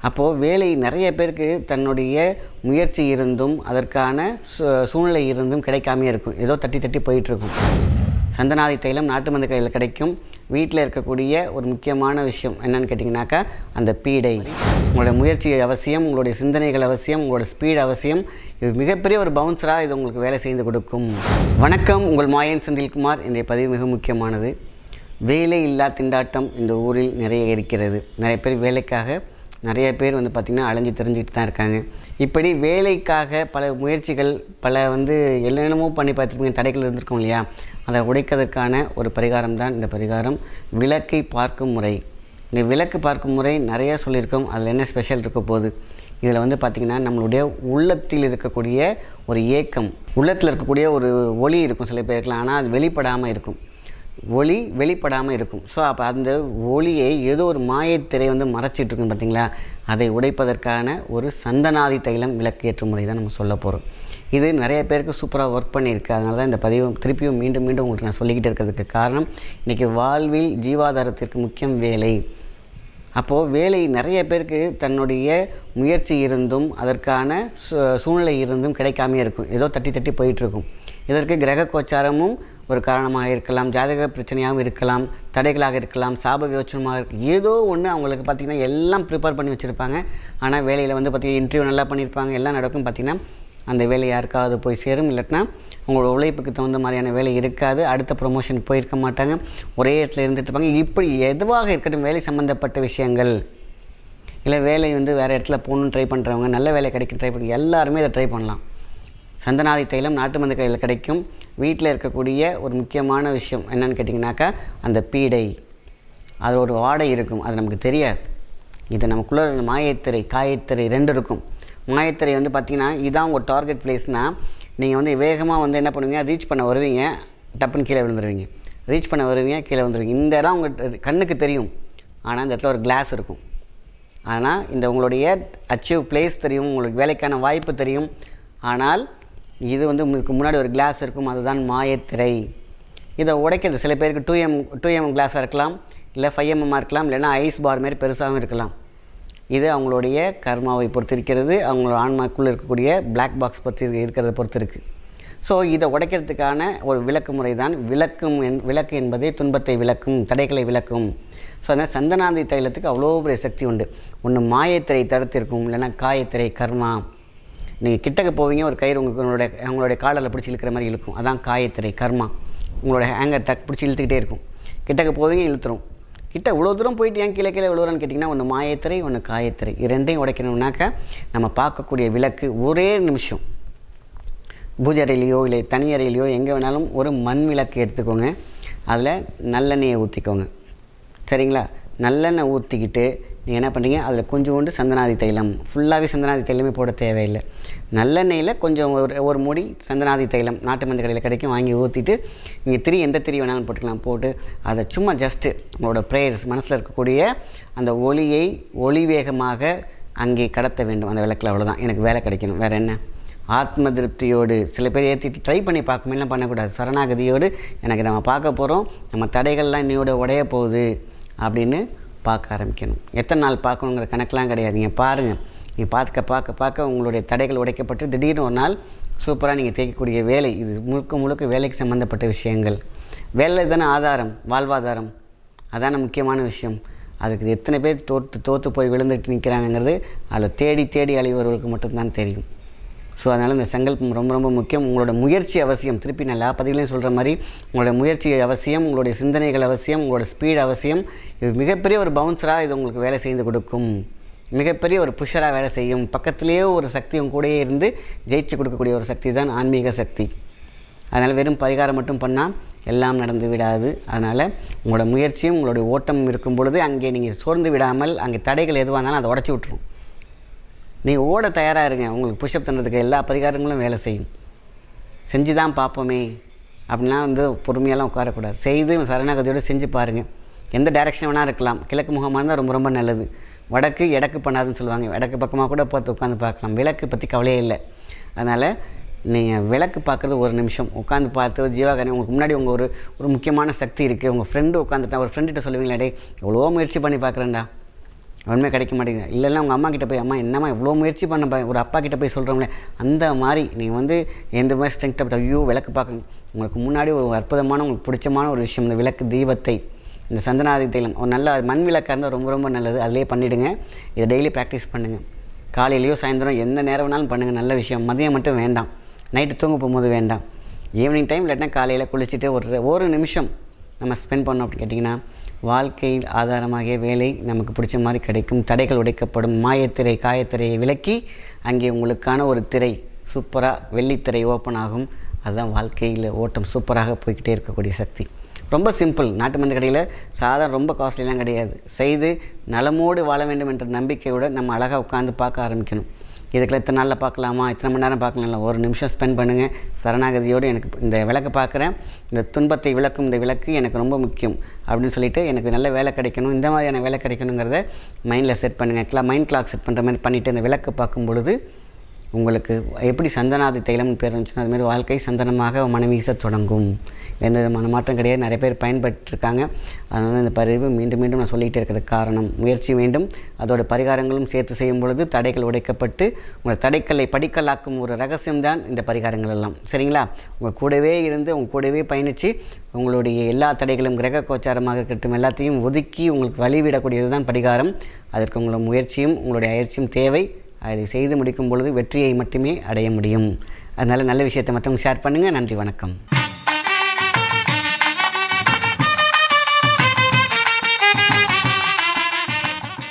அப்போது வேலை நிறைய பேருக்கு தன்னுடைய முயற்சி இருந்தும் அதற்கான சூ- சூழ்நிலை இருந்தும் கிடைக்காமே இருக்கும். ஏதோ தட்டி தட்டி போயிட்டுருக்கும். சந்தனாதி தைலம் நாட்டு மருந்து கடையில் கிடைக்கும். வீட்டில் இருக்கக்கூடிய ஒரு முக்கியமான விஷயம் என்னன்னு கேட்டிங்கனாக்கா அந்த பீடை. உங்களுடைய முயற்சி அவசியம் உங்களுடைய சிந்தனைகள் அவசியம் உங்களோட ஸ்பீட் அவசியம். இது மிகப்பெரிய ஒரு பவுன்சராக இது உங்களுக்கு வேலை செய்து கொடுக்கும். வணக்கம் உங்கள் மாயன் செந்தில்குமார். இன்றைய பதிவு மிக முக்கியமானது. வேலை இல்லா திண்டாட்டம் இந்த ஊரில் நிறைய இருக்கிறது. நிறைய பேர் வேலைக்காக நிறைய பேர் வந்து பார்த்திங்கன்னா அலைஞ்சு தெரிஞ்சுக்கிட்டு தான் இருக்காங்க. இப்படி வேலைக்காக பல முயற்சிகள் பல வந்து என்னென்னமோ பண்ணி பார்த்துருப்பீங்க தடைகள் இருந்திருக்கும் இல்லையா? அதை உடைக்கிறதுக்கான ஒரு பரிகாரம் தான் இந்த பரிகாரம். விளக்கை பார்க்கும் முறை. இந்த விளக்கு பார்க்கும் முறை நிறைய சொல்லியிருக்கோம். அதில் என்ன ஸ்பெஷல் இருக்க போகுது? இதில் வந்து பார்த்திங்கன்னா நம்மளுடைய உள்ளத்தில் இருக்கக்கூடிய ஒரு ஏக்கம். உள்ளத்தில் இருக்கக்கூடிய ஒரு ஒளி இருக்கும் சில பேருக்குலாம் ஆனால் அது வெளிப்படாமல் இருக்கும். ஒளி வெளிப்படாமல் இருக்கும். ஸோ அப்போ அந்த ஒளியை ஏதோ ஒரு மாயத்திரை வந்து மறைச்சிட்டு இருக்கும் பார்த்தீங்களா அதை உடைப்பதற்கான ஒரு சந்தனாதி தைலம் விளக்கேற்று முறை தான் நம்ம சொல்ல போகிறோம் இது நிறைய பேருக்கு சூப்பராக ஒர்க் பண்ணியிருக்கு. அதனால தான் இந்த பதிவு திருப்பியும் மீண்டும் மீண்டும் உங்களுக்கு நான் சொல்லிக்கிட்டு இருக்கிறதுக்கு காரணம் இன்றைக்கி வாழ்வில் ஜீவாதாரத்திற்கு முக்கியம் வேலை. அப்போது வேலை நிறைய பேருக்கு தன்னுடைய முயற்சி இருந்தும் அதற்கான சூ- சூழ்நிலை இருந்தும் கிடைக்காமே இருக்கும். ஏதோ தட்டி தட்டி போயிட்டுருக்கும் இதற்கு கிரக கோச்சாரமும் ஒரு காரணமாக இருக்கலாம் ஜாதக பிரச்சனையாகவும் இருக்கலாம் தடைகளாக இருக்கலாம் சாப வியோச்சனமாக இருக்கு ஏதோ ஒன்று அவங்களுக்கு பார்த்திங்கன்னா எல்லாம் ப்ரிப்பேர் பண்ணி வச்சுருப்பாங்க. ஆனால் வேலையில் வந்து பார்த்திங்கன்னா இன்டர்வியூ நல்லா பண்ணியிருப்பாங்க எல்லாம் நடக்கும் பார்த்திங்கன்னா அந்த வேலை யாருக்காவது போய் சேரும். இல்லாட்டினா உங்களோட உழைப்புக்கு தகுந்த மாதிரியான வேலை இருக்காது. அடுத்த ப்ரொமோஷன் போயிருக்க மாட்டாங்க. ஒரே இடத்துல இருந்துட்டு இருப்பாங்க. இப்படி எதுவாக இருக்கட்டும் வேலை சம்மந்தப்பட்ட விஷயங்கள். இல்லை வேலை வந்து வேறு இடத்துல போகணுன்னு ட்ரை பண்ணுறவங்க நல்ல வேலை கிடைக்கும் ட்ரை பண்ணி எல்லாருமே இதை ட்ரை பண்ணலாம். சந்தனாதி தைலம் நாட்டு மருந்து கடையில் கிடைக்கும். வீட்டில் இருக்கக்கூடிய ஒரு முக்கியமான விஷயம் என்னன்னு கேட்டிங்கனாக்கா அந்த பீடை. அதில் ஒரு வாடை இருக்கும் அது நமக்கு தெரியாது. இது நமக்குள்ள மாயத்திரை காயத்திரை ரெண்டு இருக்கும். மாயத்திரை வந்து பார்த்திங்கன்னா இதான் உங்கள் டார்கெட் பிளேஸ்னால் நீங்கள் வந்து வேகமாக வந்து என்ன பண்ணுவீங்க ரீச் பண்ண வருவீங்க டப்புன்னு கீழே விழுந்துருவீங்க. ரீச் பண்ண வருவீங்க கீழே விழுந்துருவீங்க. இந்த இடம் உங்கள் கண்ணுக்கு தெரியும். ஆனால் இந்த இடத்துல ஒரு கிளாஸ் இருக்கும். ஆனால் இந்த உங்களுடைய அச்சீவ் பிளேஸ் தெரியும் உங்களுக்கு வேலைக்கான வாய்ப்பு தெரியும். ஆனால் இது வந்து உங்களுக்கு முன்னாடி ஒரு கிளாஸ் இருக்கும் அதுதான் மாயத்திரை. இதை உடைக்கிறது சில பேருக்கு டூ எம் டூ எம் கிளாஸாக இருக்கலாம் இல்லை ஃபைவ் எம்எம்மாக இருக்கலாம் இல்லைன்னா ஐஸ் பார் மாதிரி பெருசாகவும் இருக்கலாம். இது அவங்களுடைய கர்மாவை பொறுத்து இருக்கிறது அவங்களோட ஆன்மாக்குள்ளே இருக்கக்கூடிய பிளாக் பாக்ஸ் பொறுத்து இருக்கிறத பொறுத்து இருக்குது ஸோ இதை உடைக்கிறதுக்கான ஒரு விளக்கு முறை தான் விளக்கும் என் விளக்கு என்பதே துன்பத்தை விளக்கும் தடைகளை விளக்கும். ஸோ அதனால் சந்தனாந்தி தைலத்துக்கு அவ்வளோ பெரிய சக்தி உண்டு. ஒன்று மாயத்திரை தடுத்திருக்கும் இல்லைன்னா காயத்திரை கர்மா. நீங்கள் கிட்டக்க போவீங்க ஒரு கயிறு உங்களுக்கு உங்களுடைய உங்களுடைய காலில் பிடிச்சி இழுக்கிற மாதிரி இழுக்கும். அதான் காயத்திரை கர்மா. உங்களோட ஹேங்கர் டக் பிடிச்சி இழுத்துக்கிட்டே இருக்கும். கிட்டக்க போவீங்க இழுத்துரும். கிட்ட இவ்வளோ தூரம் போயிட்டு ஏன் கீழே கீழே விழுவுறான்னு கேட்டிங்கன்னா ஒன்று மாயத்திரை ஒன்று காயத்திரை. இரண்டையும் ரெண்டையும் நம்ம பார்க்கக்கூடிய விளக்கு ஒரே நிமிஷம். பூஜறையிலையோ இல்லை தனியறையிலையோ எங்கே வேணாலும் ஒரு மண் விளக்கு எடுத்துக்கோங்க. அதில் நல்லெண்ணெயை ஊற்றிக்கோங்க சரிங்களா? நல்லெண்ணெய் ஊற்றிக்கிட்டு நீங்கள் என்ன பண்ணுறீங்க அதில் கொஞ்சோண்டு சந்தனாதி தைலம். ஃபுல்லாகவே சந்தனாதி தைலமே போட தேவையில்லை. நல்லெண்ணெயில் கொஞ்சம் ஒரு ஒரு மூடி சந்தனாதி தைலம் நாட்டு மருந்து கடையில் கிடைக்கும். வாங்கி ஊற்றிட்டு நீங்கள் திரி எந்த திரி வேணாலும் போட்டுக்கலாம். போட்டு அதை சும்மா ஜஸ்ட்டு உங்களோட ப்ரேயர்ஸ் மனசில் இருக்கக்கூடிய அந்த ஒளியை ஒளி வேகமாக அங்கே கடத்த வேண்டும். அந்த விளக்கில் அவ்வளோதான் எனக்கு வேலை கிடைக்கணும். வேறு என்ன? ஆத்ம திருப்தியோடு. சில பேர் ஏற்றிட்டு ட்ரை பண்ணி பார்க்கும்போதெல்லாம் பண்ணக்கூடாது. சரணாகதியோடு எனக்கு நம்ம பார்க்க போகிறோம் நம்ம தடைகள்லாம் இன்னையோட உடைய போகுது அப்படின்னு பார்க்க ஆரம்பிக்கணும். எத்தனை நாள் பார்க்கணுங்கிற கணக்கெலாம் கிடையாது. நீங்கள் பாருங்கள் நீங்கள் பார்த்துக்க பார்க்க பார்க்க உங்களுடைய தடைகள் உடைக்கப்பட்டு திடீர்னு ஒரு நாள் சூப்பராக நீங்கள் தேய்க்கக்கூடிய வேலை. இது முழுக்க முழுக்க வேலைக்கு சம்மந்தப்பட்ட விஷயங்கள். வேலை தானே ஆதாரம் வாழ்வாதாரம். அதான முக்கியமான விஷயம். அதுக்கு எத்தனை பேர் தோற்று தோற்று போய் விழுந்துட்டு நிற்கிறாங்கங்கிறது அதில் தேடி தேடி அழிவர்களுக்கு மட்டும்தான் தெரியும். ஸோ அதனால் இந்த சங்கல்பம் ரொம்ப ரொம்ப முக்கியம். உங்களோட முயற்சி அவசியம். திருப்பி நான் எல்லா பதிவுலையும் சொல்கிற மாதிரி உங்களோட முயற்சி அவசியம் உங்களுடைய சிந்தனைகள் அவசியம் உங்களோட ஸ்பீட் அவசியம். இது மிகப்பெரிய ஒரு பவுன்சராக இது உங்களுக்கு வேலை செய்து கொடுக்கும். மிகப்பெரிய ஒரு புஷராக வேலை செய்யும். பக்கத்துலேயே ஒரு சக்தி உங்க கூடயே இருந்து ஜெயிச்சு கொடுக்கக்கூடிய ஒரு சக்தி தான் ஆன்மீக சக்தி. அதனால் வெறும் பரிகாரம் மட்டும் பண்ணால் எல்லாம் நடந்து விடாது. அதனால் உங்களோட முயற்சியும் உங்களுடைய ஓட்டம் இருக்கும் பொழுது அங்கே நீங்கள் சோர்ந்து விடாமல் அங்கே தடைகள் எதுவாக இருந்தாலும் அதை உடச்சி விட்ரும் நீங்கள் ஓட தயாராக இருங்க உங்களுக்கு புஷ்அப் பண்ணுறதுக்கு எல்லா பரிகாரங்களும் வேலை செய்யும். செஞ்சு தான் பார்ப்போமே. அப்படின்லாம் வந்து பொறுமையெல்லாம் உட்காரக்கூடாது. செய்து சரணாகதியோடு செஞ்சு பாருங்கள் எந்த டைரெக்ஷன் வேணால் இருக்கலாம். கிழக்கு முகமாக இருந்தால் ரொம்ப ரொம்ப நல்லது. வடக்கு எடக்கு பண்ணாதுன்னு சொல்லுவாங்க. வடக்கு பக்கமாக கூட பார்த்து உட்காந்து பார்க்கலாம். விளக்கு பற்றி கவலையே இல்லை. அதனால் நீங்கள் விளக்கு பார்க்குறது ஒரு நிமிஷம். உட்காந்து பார்த்து ஜீவாகரணி உங்களுக்கு முன்னாடி உங்கள் ஒரு ஒரு முக்கியமான சக்தி இருக்குது உங்கள் ஃப்ரெண்டு உட்காந்துட்டா ஒரு ஃப்ரெண்டுகிட்ட சொல்லுவீங்களா டே எவ்வளோ முயற்சி பண்ணி பார்க்குறேன்டா. ஒன்றுமே கிடைக்க மாட்டேங்குது. இல்லைன்னா உங்கள் அம்மா கிட்ட போய் அம்மா என்னம்மா இவ்வளோ முயற்சி பண்ண ஒரு அப்பா கிட்ட போய் சொல்கிறோம்ல அந்த மாதிரி நீங்கள் வந்து எந்த மாதிரி ஸ்ட்ரென்த் அப்படி ஐயோ விளக்கு பார்க்கணும். உங்களுக்கு முன்னாடி ஒரு அற்புதமான உங்களுக்கு பிடிச்சமான ஒரு விஷயம் இந்த விளக்கு தீபத்தை இந்த சந்தனாதி தைலம் ஒரு நல்ல மண் விளக்காக இருந்தால் ரொம்ப ரொம்ப நல்லது. அதிலே பண்ணிவிடுங்க இதை டெய்லி ப்ராக்டிஸ் பண்ணுங்கள் காலையிலையோ சாயந்தரம் எந்த நேரம் வேணாலும் பண்ணுங்கள் நல்ல விஷயம். மதியம் மட்டும் வேண்டாம். நைட்டு தூங்க போகும்போது வேண்டாம். ஈவினிங் டைம் இல்லாட்டினா காலையில் குளிச்சுட்டு ஒரு ஒரு நிமிஷம் நம்ம ஸ்பெண்ட் பண்ணோம் அப்படின்னு கேட்டிங்கன்னா வாழ்க்கையில் ஆதாரமாகிய வேலை நமக்கு பிடிச்ச மாதிரி கிடைக்கும். தடைகள் உடைக்கப்படும். மாயத்திரை காயத்திரையை விலக்கி அங்கே உங்களுக்கான ஒரு திரை சூப்பராக வெள்ளித்திரை ஓப்பன் ஆகும். அதுதான் வாழ்க்கையில் ஓட்டம் சூப்பராக போய்கிட்டே இருக்கக்கூடிய சக்தி. ரொம்ப சிம்பிள் நாட்டு மருந்து கடையில் சாதாரண ரொம்ப காஸ்ட்லிலாம் கிடையாது. செய்து நலமோடு வாழ வேண்டும் என்ற நம்பிக்கையோடு நம்ம அழகாக உட்காந்து பார்க்க ஆரம்பிக்கணும். இதுக்குள்ள இத்தனை நாளில் பார்க்கலாமா? இத்தனை மணி நேரம் பார்க்கலாம்ல ஒரு நிமிஷம் ஸ்பெண்ட் பண்ணுங்கள் சரணாகதியோடு எனக்கு இந்த விளக்கு பார்க்குறேன். இந்த துன்பத்தை விளக்கும் இந்த விளக்கு எனக்கு ரொம்ப முக்கியம் அப்படின்னு சொல்லிட்டு எனக்கு நல்ல வேலை கிடைக்கணும். இந்த மாதிரியான வேலை கிடைக்கணுங்கிறத மைண்டில் செட் பண்ணுங்கள் மைண்ட் கிளாக் செட் பண்ணுற மாதிரி பண்ணிவிட்டு இந்த விளக்கு பார்க்கும் பொழுது உங்களுக்கு எப்படி சந்தனாதி தைலம்னு பேர் இருந்துச்சுன்னா அது வாழ்க்கை சந்தனமாக மனவீச தொடங்கும். எந்த விதமான மாற்றம் கிடையாது. நிறைய பேர் பயன்பட்டுருக்காங்க. அதனால் இந்த பதிவு மீண்டும் மீண்டும் நான் சொல்லிகிட்டே இருக்கிறது காரணம். முயற்சி வேண்டும். அதோட பரிகாரங்களும் சேர்த்து செய்யும் பொழுது தடைகள் உடைக்கப்பட்டு உங்கள் தடைக்கல்லை படிக்கலாக்கும் ஒரு ரகசியம்தான் இந்த பரிகாரங்கள் எல்லாம். சரிங்களா? உங்கள் கூடவே இருந்து உங்கள் கூடவே பயணித்து உங்களுடைய எல்லா தடைகளும் கிரக கோச்சாரமாக இருக்கட்டும் எல்லாத்தையும் ஒதுக்கி உங்களுக்கு வழிவிடக்கூடியது தான் பரிகாரம். அதற்கு உங்களோட முயற்சியும் உங்களுடைய அயற்சியும் தேவை. அதை செய்து முடிக்கும் பொழுது வெற்றியை மட்டுமே அடைய முடியும். அதனால் நல்ல விஷயத்தை மற்றவங்க ஷேர் பண்ணுங்கள் நன்றி வணக்கம்.